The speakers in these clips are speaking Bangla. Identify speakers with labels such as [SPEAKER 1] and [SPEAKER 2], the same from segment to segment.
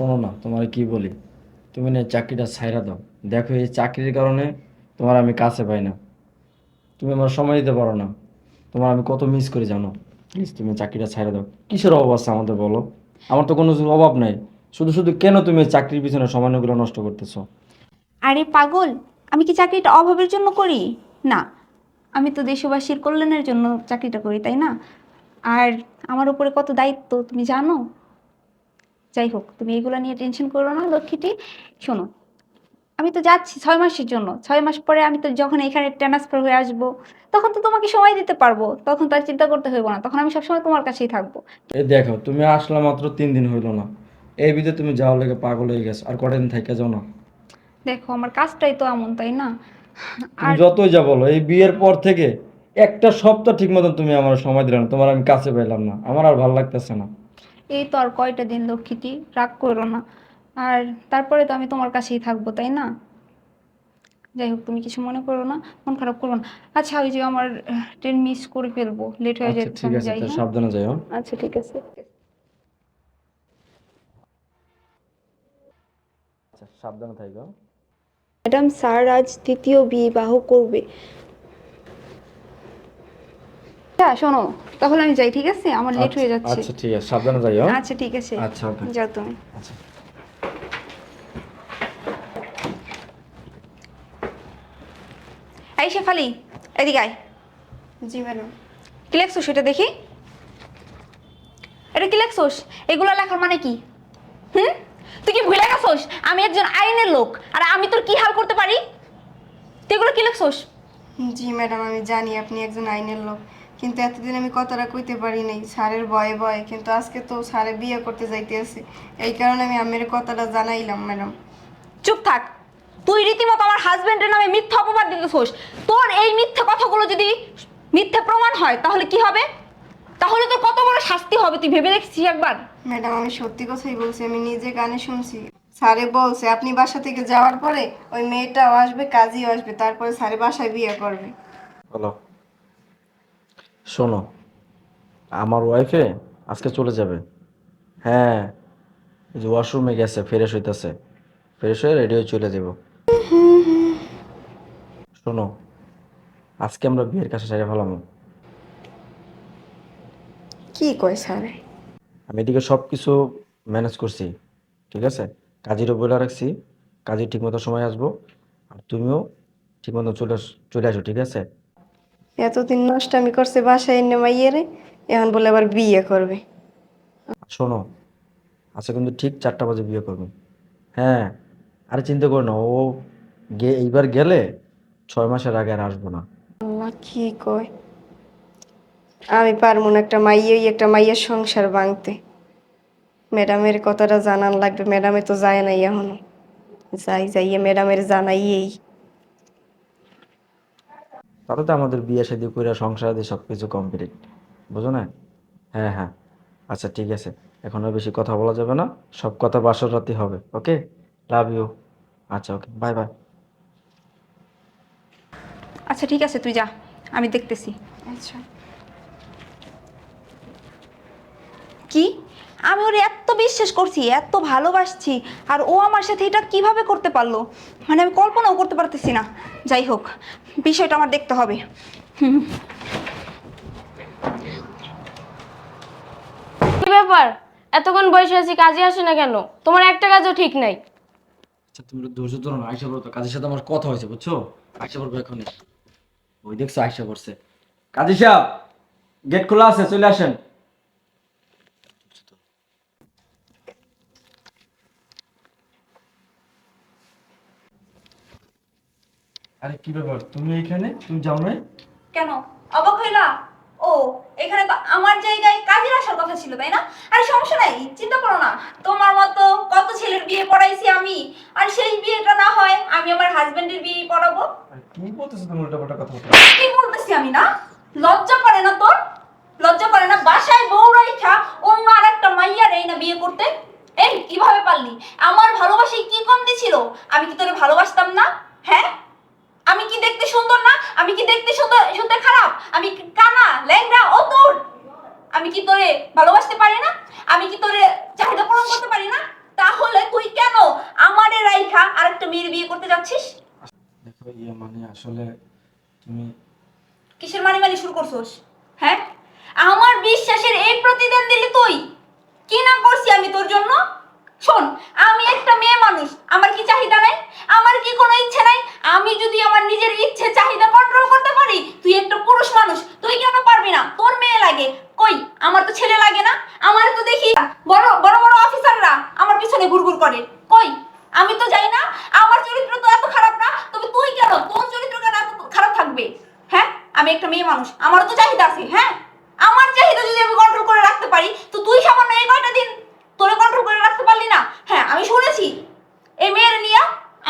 [SPEAKER 1] শোনো না, তোমার কি বলি? তুমি না চাকরিটা ছাইরা দাও। দেখো, এই চাকরির কারণে তোমার আমি কাছে পাই না। তুমি আমার সময় দিতে পারো না। তোমার আমি কত মিস করি জানো? প্লিজ তুমি চাকরিটা ছাইরা দাও। কিসের অভাব আছে আমাদের বলো? আমার তো কোনো অভাব নাই। শুধু শুধু কেন তুমি চাকরির পিছনে সময়গুলো নষ্ট করতেছো?
[SPEAKER 2] আরে পাগল, আমি কি চাকরিটা অভাবের জন্য করি? না, আমি তো দেশবাসীর কল্যাণের জন্য চাকরিটা করি, তাই না? আর আমার উপরে কত দায়িত্ব, তুমি জানো? যাই হোক তুমি এগুলো নিয়ে টেনশন করো না লক্ষ্মীটি। শোনো আমি তো যাচ্ছি ছয় মাসের জন্য। ছয় মাস পরে আমি তো যখন এখানে ট্রান্সফার হয়ে আসব তখন তো তোমাকে সময় দিতে পারব। তখন তো আর চিন্তা করতে হইব না তখন আমি সবসময় তোমার কাছেই থাকব।
[SPEAKER 1] এই দেখো তুমি আসলে মাত্র তিন দিন হইল না। এই বিধে তুমি যাওয়ার লেগে পাগল হয়ে গেছো আর কটা দিন থেকে যাও না।
[SPEAKER 2] দেখো আমার কাজটাই তো এমন তাই না?
[SPEAKER 1] তুমি যতই যা বলো এই বিয়ের পর থেকে একটা সপ্তাহ ঠিক মতন তুমি আমার সময় দিলে না তোমার আমি কাছে পেলাম না। আমার আর ভালো লাগতেছে না।
[SPEAKER 2] এই তো আর কয়টা দিন লক্ষ্মীটি রাগ করো না। আর তারপরে তো আমি তোমার কাছেই থাকব তাই না? যাই হোক তুমি কিছু মনে করো না মন খারাপ করো না। আচ্ছা ওই যে আমার ট্রেন মিস করে ফেলব লেট হয়ে
[SPEAKER 1] আচ্ছা
[SPEAKER 2] যাচ্ছে
[SPEAKER 1] ঠিক আছে
[SPEAKER 2] হ্যাঁ?
[SPEAKER 1] সাবধানে যাও
[SPEAKER 2] আচ্ছা ঠিক আছে।
[SPEAKER 1] আচ্ছা সাবধানে থাকো
[SPEAKER 2] ম্যাডাম স্যার আজ তৃতীয় বিবাহ করবে। হ্যাঁ শোনো তাহলে আমি যাই ঠিক আছে? আমার লেট হয়ে যাচ্ছে।
[SPEAKER 1] আচ্ছা ঠিক আছে সাবধানে যাইও।
[SPEAKER 2] আচ্ছা ঠিক আছে।
[SPEAKER 1] আচ্ছা ওকে।
[SPEAKER 2] যাও তুমি।
[SPEAKER 1] আচ্ছা।
[SPEAKER 2] এই শেফালি এদিকে আয়।
[SPEAKER 3] জি ম্যাডাম।
[SPEAKER 2] কি লেখছো সেটা দেখি? এটা কি লেখছোস? এগুলো লেখার মানে কি? হুম? তুই কি ভুলে গেছোস? আমি একজন আইনের লোক আর আমি তোর কি হাল করতে পারি? তুই এগুলো কি লেখছোস?
[SPEAKER 3] জি ম্যাডাম আমি জানি আপনি একজন আইনের লোক। কিন্তু এতদিন আমি কথাটা কইতে পারি নাই স্যারের ভয়ে ভয়ে। কিন্তু আজকে তো স্যারে বিয়ে করতে যাইতে আছে। এই কারণে আমি আমের কথাটা জানাইলাম ম্যাডাম।
[SPEAKER 2] চুপ থাক। তুই রীতিমতো আমার হাজবেন্ডের নামে মিথ্যা অপবাদ দিতেছোস। তোর এই মিথ্যা কথাগুলো যদি মিথ্যা প্রমাণ হয় তাহলে কি হবে? তাহলে তোর কত বড় শাস্তি হবে তুই ভেবে দেখছিস একবার?
[SPEAKER 3] ম্যাডাম আমি সত্যি কথাই বলছি আমি নিজে কানে শুনছি। স্যারে বলছে আপনি বাসা থেকে যাওয়ার পরে ওই মেয়েটাও আসবে কাজীও আসবে তারপরে স্যারে বাসায় বিয়ে করবে।
[SPEAKER 1] বলো শোনো আমার ওয়াইফে আজকে চলে যাবে। হ্যাঁ যে ওয়াশরুমে গেছে ফ্রেশ হইতেছে। ফ্রেশ হয়ে রেডি হয়ে চলে যাব। শোনো আজকে আমরা বিয়ের কাছে সেরে ফেলাম।
[SPEAKER 3] কি কয় স্যারে?
[SPEAKER 1] আমি এদিকে সব কিছু ম্যানেজ করছি ঠিক আছে? কাজেরও বলে রাখছি কাজে ঠিকমতো সময় আসব আর তুমিও ঠিকমতো চলে চলে আসো ঠিক আছে?
[SPEAKER 3] এতদিন নষ্ট আমি করছে বাসায় এনে মাইয়েরে এখন বলে আবার বিয়ে করবে।
[SPEAKER 1] শোনো আচ্ছা কিন্তু ঠিক চারটা বাজে বিয়ে করবে। হ্যাঁ আরে চিন্তা করো না ও গে এইবার গেলে ছয় মাসের আগে আর আসব না।
[SPEAKER 3] আল্লাহ কি কয়? আমি পারব না একটা মাইয়েই একটা মাইয়ের সংসার ভাঙতে। ম্যাডামের কথাটা জানান লাগবে ম্যাডামে তো যায় নাই এখনও। যাই যাইয়ে ম্যাডামের জানাইয়েই।
[SPEAKER 1] তাতে তো আমাদের বিয়ে শাদি করে সংসার দিয়ে সব কিছু কমপ্লিট বুঝো না? হ্যাঁ হ্যাঁ। আচ্ছা ঠিক আছে। এখন আর বেশি কথা বলা যাবে না। সব কথা বাসর রাতে হবে ওকে? লাভ ইউ আচ্ছা ওকে। বাই বাই
[SPEAKER 2] আচ্ছা ঠিক আছে তুই যা। আমি দেখতেছি।
[SPEAKER 3] আচ্ছা।
[SPEAKER 2] কি? আমি ওর এত বিশ্বাস করছি এত ভালোবাসছি আর ও আমার সাথে এটা কীভাবে করতে পারল? মানে আমি কল্পনাও করতে পারতেছি না। যাই হোক বিষয়টা আমার দেখতে হবে। হুম।
[SPEAKER 4] কি ব্যাপার? এতক্ষণ বসে আছি কাজে আসে না কেন? তোমার একটা কাজও ঠিক নাই।
[SPEAKER 1] আচ্ছা তুমি একটু ধৈর্য ধরো না আইসা পড়ো তো কাজের সাথে আমার কথা হয়েছে বুঝছ? আইসা পড়ব এখনই। ওই দেখছ আইসা পড়ছে কাজী সাহেব গেট খোলা আছে চলে আসেন। আরে কি ব্যাপার? তুমি এখানে? তুমি যাও নাই?
[SPEAKER 2] কেন? অবাক হইলা? ও এখানে তো আমার জায়গায় কাজের আসার কথা ছিল তাই না? আরে সমস্যা নাই চিন্তা করো না। তোমার মতো কত ছেলের বিয়ে পড়াইছি আমি আর সেই বিয়েটা না হয় আমি আমার হাজবেন্ডের বিয়ে পড়াবো।
[SPEAKER 1] কি বলতেছো তুমি উল্টাপাল্টা কথা বলছো
[SPEAKER 2] কি বলতেছি আমি না? লজ্জা করে না তোর? লজ্জা করে না? বাসায় বউ রাইখা অন্য আর একটা মাইয়ার এই না বিয়ে করতে? এই কীভাবে পারলি? আমার ভালোবাসায় কি কমতি ছিল আমি কি তোরে ভালোবাসতাম না? হ্যাঁ? আমি কি দেখতে শুনতে শুনতে খারাপ? আমি কানা ল্যাংড়া অতুর আমি কি তোরে ভালোবাসতে পারি না? আমি কি তোরে চাহিদা পূরণ করতে পারি না? তাহলে তুই কেন আমারে রাইখা আরেকটা মেয়ের বিয়ে করতে যাচ্ছিস? দেখো ইয়ে মানে আসলে তুমি কিসের মানে মানে শুরু করছস? হ্যাঁ? আমার বিশ্বাসের লাগে না? আমার তো দেখি বড় বড় বড় অফিসাররা আমার পিছনে গুড়গুড় করে। কই? আমি তো যাই না, আমার চরিত্র তো এত খারাপ না, তবে তুই কেন? তোর চরিত্র কেন এত খারাপ থাকবে? হ্যাঁ? আমি একটা মেয়ে মানুষ, আমারও তো চাহিদা আছে হ্যাঁ? আমার চাহিদা যদি আমি কন্ট্রোল করে রাখতে পারি, তো তুই সামান্য এই কয়টা দিন তোরে কন্ট্রোল করে রাখতে পারলি না হ্যাঁ আমি শুনেছি এই মেয়ের নিয়ে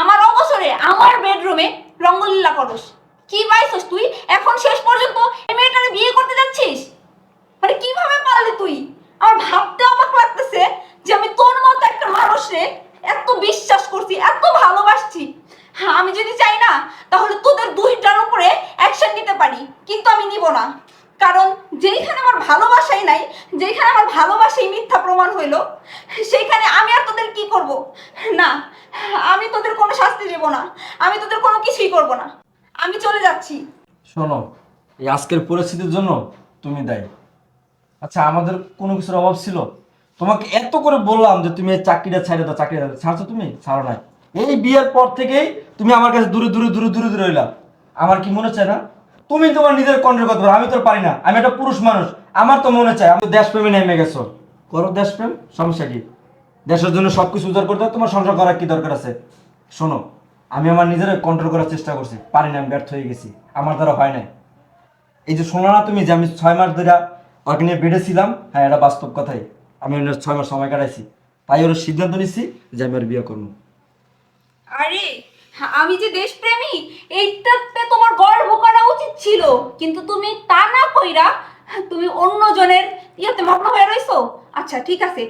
[SPEAKER 2] আমার অবসরে আমার বেডরুমে রঙ্গলীলা করস কি পাইছস তুই এখন শেষ পর্যন্ত এই মেয়েটারে বিয়ে করতে যাচ্ছিস মানে কীভাবে পারলি তুই আমার ভাবতে অবাক লাগতেছে যে আমি তোর মতো একটা মানুষে এত বিশ্বাস করছি এত ভালোবাসছি হ্যাঁ আমি যদি চাই না তাহলে তোদের দুইটার উপরে অ্যাকশন নিতে পারি কিন্তু আমি নিব না কারণ যেইখানে আমার ভালোবাসাই নাই যেখানে আমার ভালোবাসাই মিথ্যা হইল সেইখানে আমি আর তোদের কি করব? না, আমি তোদের কোনো শাস্তি দেব না, আমি তোদের কোনো কিছুই করব না, আমি চলে যাচ্ছি।
[SPEAKER 1] শোনো, এই আজকের পরিস্থিতির জন্য তুমি দায়ী। আচ্ছা আমাদের কোনো কিছুর অভাব ছিল? তোমাকে এত করে বললাম যে তুমি এই চাকরিটা ছাড়ে দাও, চাকরিটা ছাড়ছো তুমি? ছাড়ো নাই। এই বিয়ের পর থেকেই তুমি আমার কাছে দূরে দূরে দূরে দূরে দূরে রইলা। আমার কি মনে চায় না? তুমি তোমার নিজের কন্ট্রোল করতে পারো আমি তো পারি না। আমি একটা পুরুষ মানুষ, আমার তো মনে চায়, আমি দেশপ্রেমে নেমে গেছো। করো দেশপ্রেম, সমস্যা কি? দেশের জন্য সব কিছু উদ্ধার করতে তোমার সংসার করার কি দরকার আছে? শোনো, আমি আমার নিজের কন্ট্রোল করার চেষ্টা করছি। পারি না, আমি ব্যর্থ হয়ে গেছি। আমার দ্বারা হয় নাই। এই যে শোনো না তুমি, যে আমি ছয় মাস ধরে ওকে নিয়ে বেড়েছিলাম হ্যাঁ এটা বাস্তব কথাই। আমি ওর ছয় মাস সময় কাটাইছি। তাই ওর সিদ্ধান্ত নিচ্ছি যে আমি ওর বিয়ে করব।
[SPEAKER 2] আরে, আমি যে দেশপ্রেমী, এইটাতে তোমার গর্ব করা উচিত ছিল। কিন্তু তুমি তা না কইরা তুমি অন্য জনের ইয়েতে মগ্ন হয়ে রইছো? আচ্ছা ঠিক আছে,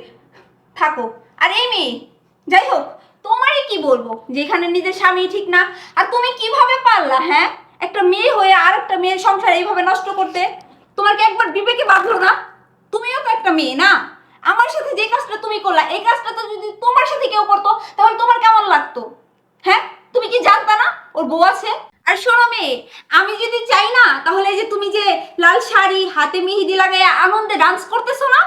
[SPEAKER 2] থাকো। আর এই মেয়ে যাই হোক, তোমারই কি বলব? যেখানে নিজের স্বামী ঠিক না, আর তুমি কীভাবে পারলা হ্যাঁ? একটা মেয়ে হয়ে আর একটা মেয়ের সংসার এইভাবে নষ্ট করতে? তোমার কি একবার বিবেকে বাঁধলো না? তুমিও তো একটা মেয়ে, না? আমার সাথে যে কাজটা তুমি করলা, এই কাজটা তো যদি তোমার সাথে কেউ করতো তাহলে তোমার কেমন লাগতো হ্যাঁ তুমি কি জানতা না ওর বউ আছে আর শোনো মেয়ে আমি যদি চাই না তাহলে এই যে তুমি যে লাল শাড়ি হাতে মেহেদি লাগাই আনন্দে ডান্স করতেছো না?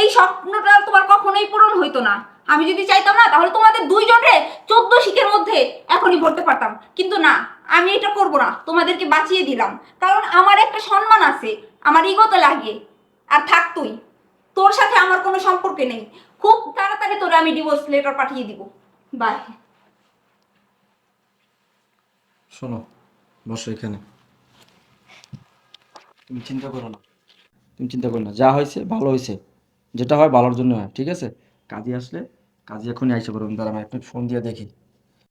[SPEAKER 2] এই স্বপ্নটা তোমার কখনোই পূরণ হইতো না। আমি যদি চাইতাম না, তাহলে তোমাদের দুইজনরে চোদ্দ শিখের মধ্যে এখনই ভরতে পারতাম। কিন্তু না, আমি এটা করব না, তোমাদেরকে বাঁচিয়ে দিলাম। কারণ আমার একটা সম্মান আছে, আমার ইগোতে লাগে। আর থাক তুই, তোর সাথে আমার কোনো সম্পর্ক নেই। খুব তাড়াতাড়ি তোরে আমি ডিভোর্স লেটার পাঠিয়ে দিব। বাই
[SPEAKER 1] শোনো, বসো এখানে। তুমি চিন্তা করো না। তুমি চিন্তা করো না, যা হয়েছে ভালো হয়েছে, যেটা হয় ভালোর জন্য হয়, ঠিক আছে? কাজে আসলে, কাজে এখনই আইসে করবেন দাঁড়া আমি একটু ফোন দিয়ে দেখি।